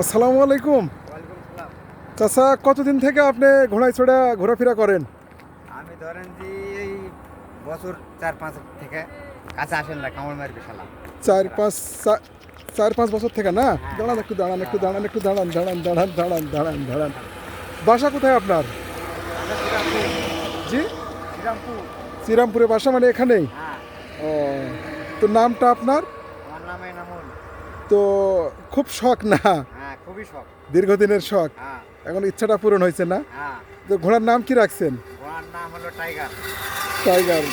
আসসালামু আলাইকুম। চাচা কতদিন থেকে আপনি ঘোড়ায় চড়া ঘোরাফেরা করেন? আমি ধরেন যে এই বছর চার পাঁচ থেকে কাছে আসেন না কামড় মারবে শালা। চার পাঁচ চার পাঁচ বছর থেকে না? দাঁড়ান একটু দাঁড়ান একটু দাঁড়ান একটু দাঁড়ান দাঁড়ান দাঁড়ান দাঁড়ান দাঁড়ান দাঁড়ান। বাসা কোথায় আপনার? জি? শ্রীরামপুর। বাসা মানে এখানেই? হ্যাঁ। ও তো নামটা আপনার? নাম তো খুব শখ না? হ্যাঁ খুবই শখ। দীর্ঘদিনের শখ। হ্যাঁ। এখন ইচ্ছাটা পূরণ হয়েছে না? হ্যাঁ। তো ঘোড়ার নাম কি রাখছেন? ঘোড়ার নাম হলো টাইগার। টাইগার।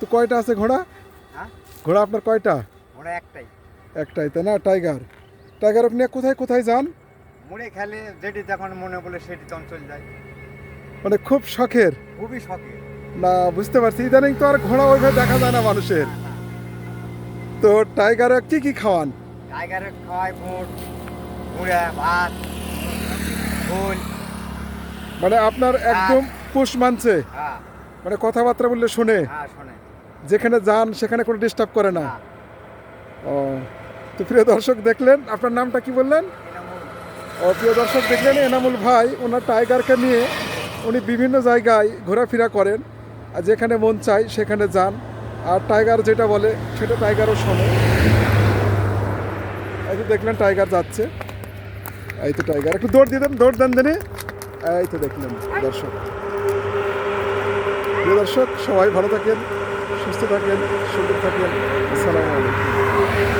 তো কয়টা আছে ঘোড়া? হ্যাঁ? ঘোড়া আপনার কয়টা? ঘোড়া একটাই। একটাই তাই না? টাইগার। টাইগার আপনি কোথায় কোথায় যান? মুড়ে খেলে যেটি যখন মনে বলে সেটি তখন চলে যায়। মানে খুব শখের? খুবই শখের। না বুঝতে পারছি। ইদানিং তো আর ঘোড়া ওইভাবে দেখা যায় না মানুষের। তো টাইগারে কি কি খাওয়ান? টাইগারের খাওয়ায় ভোট মুড়া ভাত ফুল মানে আপনার একদম পুষ মানছে। হ্যাঁ। মানে কথাবার্তা বললে শুনে। হ্যাঁ যেখানে যান সেখানে কোনো ডিস্টার্ব করে না। হ্যাঁ। ও তো প্রিয় দর্শক দেখলেন আপনার নামটা কি বললেন? ও প্রিয় দর্শক দেখলেন এনামুল ভাই ওনার টাইগারকে নিয়ে উনি বিভিন্ন জায়গায় ঘোরাফেরা করেন। আর যেখানে মন চায় সেখানে যান। আর টাইগার যেটা বলে সেটা টাইগারও শোনে। এই তো দেখলেন টাইগার যাচ্ছে। এই তো টাইগার একটু দৌড় দিয়ে দেন, দৌড় দেন দেনে। এই তো দেখলেন, দর্শক। প্রিয় দর্শক, সবাই ভালো থাকেন, সুস্থ থাকেন, সুন্দর থাকেন। আসসালামু আলাইকুম।